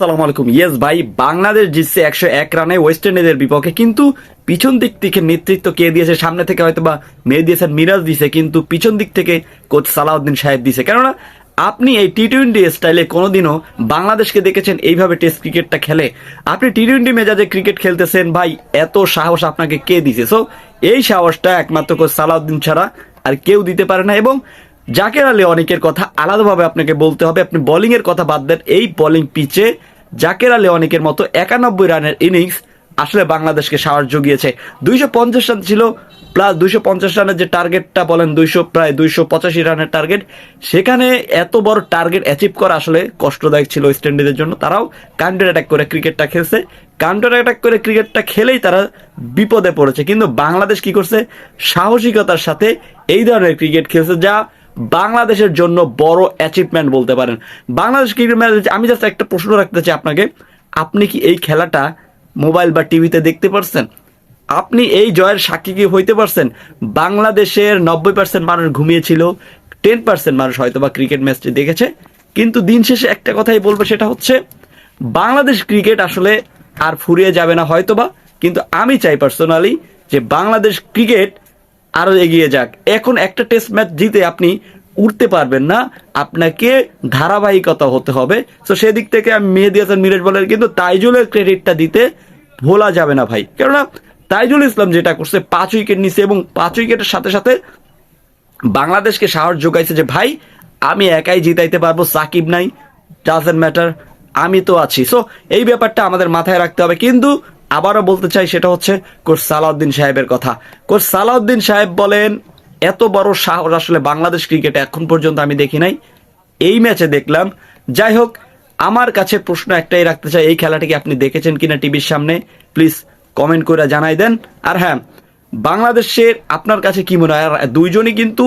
সালাম আলাইকুম। ইয়েস ভাই, বাংলাদেশ জিতছে একশো এক রানে ওয়েস্ট ইন্ডিজের বিপক্ষে। কিন্তু পিছন দিক থেকে নেতৃত্ব কে দিয়েছে? সামনে থেকে হয়তো বা মেয়ে দিয়েছেন মিরাজ দিয়েছে কিন্তু পিছন দিক থেকে কোচ সালাউদ্দিন সাহেব দিয়েছে কেননা, আপনি এই টি টোয়েন্টি স্টাইলে কোনোদিনও বাংলাদেশকে দেখেছেন এইভাবে টেস্ট ক্রিকেটটা খেলে। আপনি টি টোয়েন্টি মেজাজে ক্রিকেট খেলতেছেন, ভাই, এত সাহস আপনাকে কে দিছে? সো এই সাহসটা একমাত্র কোচ সালাউদ্দিন ছাড়া আর কেউ দিতে পারে না। এবং জাকের আলী অনেকের কথা আলাদাভাবে আপনাকে বলতে হবে। আপনি বোলিং এর কথা বাদ দেন। এই বোলিং পিচে জাকের আলী অনেকের মতো একানব্বই রানের ইনিংস আসলে বাংলাদেশকে সাহস জুগিয়েছে। দুইশো পঞ্চাশ রান ছিল, প্লাস দুইশো পঞ্চাশ রানের যে টার্গেটটা বলেন দুইশো, প্রায় দুইশো পঁচাশি রানের টার্গেট, সেখানে এত বড় টার্গেট অ্যাচিভ করা আসলে কষ্টদায়ক ছিল ওয়েস্ট ইন্ডিজের জন্য। তারাও কাউন্টার অ্যাটাক করে ক্রিকেটটা খেলছে। কাউন্টার অ্যাটাক করে ক্রিকেটটা খেলেই তারা বিপদে পড়েছে। কিন্তু বাংলাদেশ কি করছে? সাহসিকতার সাথে এই ধরনের ক্রিকেট খেলছে যা বাংলাদেশের জন্য বড় অ্যাচিভমেন্ট বলতে পারেন। বাংলাদেশ ক্রিকেট ম্যাচ আমি জাস্ট একটা প্রশ্ন রাখতে চাই আপনাকে। আপনি কি এই খেলাটা মোবাইল বা টিভিতে দেখতে পারছেন? আপনি এই জয়ের সাক্ষী কি হইতে পারছেন? বাংলাদেশের নব্বই পার্সেন্ট মানুষ ঘুমিয়েছিল টেন পার্সেন্ট মানুষ হয়তো বা ক্রিকেট ম্যাচটি দেখেছে। কিন্তু দিন শেষে একটা কথাই বলব, সেটা হচ্ছে বাংলাদেশ ক্রিকেট আসলে আর ফুরিয়ে যাবে না হয়তোবা। কিন্তু আমি চাই পার্সোনালি যে বাংলাদেশ ক্রিকেট আরও এগিয়ে যাক। এখন একটা টেস্ট ম্যাচ জিতে আপনি উঠতে পারবেন না। আপনাকে ধারাবাহিকতা হতে হবে। তো সেদিক থেকে আমি মেহেদি হাসান, মিরাজ বলেন কিন্তু তাইজুলের ক্রেডিটটা দিতে ভোলা যাবে না ভাই। কেননা তাইজুল ইসলাম যেটা করছে, পাঁচ উইকেট নিছে এবং পাঁচ উইকেটের সাথে সাথে বাংলাদেশকে সাহস যোগাইছে যে, ভাই, আমি একাই জিতাইতে পারব, সাকিব নাই ডাজেন্ট ম্যাটার আমি তো আছি। সো এই ব্যাপারটা আমাদের মাথায় রাখতে হবে। কিন্তু আবারও বলতে চাই, সেটা হচ্ছে কোচ সালাউদ্দিন সাহেবের কথা। কোচ সালাউদ্দিন সাহেব বলেন, এত বড় সাহস আসলে বাংলাদেশ ক্রিকেটে এখন পর্যন্ত আমি দেখি নাই। এই ম্যাচে দেখলাম, যাই হোক, আমার কাছে প্রশ্ন একটাই রাখতে চাই, এই খেলাটিকে আপনি দেখেছেন কিনা টিভির সামনে? প্লিজ কমেন্ট করে জানাই দেন। আর হ্যাঁ বাংলাদেশের আপনার কাছে কি মনে হয়? আর দুইজনই কিন্তু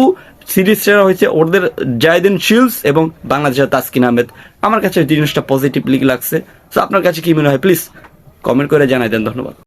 সিরিজ সেরা হয়েছে, ওদের জায়দিন শিলস এবং বাংলাদেশের তাসকিন আহমেদ। আমার কাছে জিনিসটা পজিটিভলি লাগছে। তো আপনার কাছে কি মনে হয়? প্লিজ কমেন্ট করে জানাই দেন ধন্যবাদ।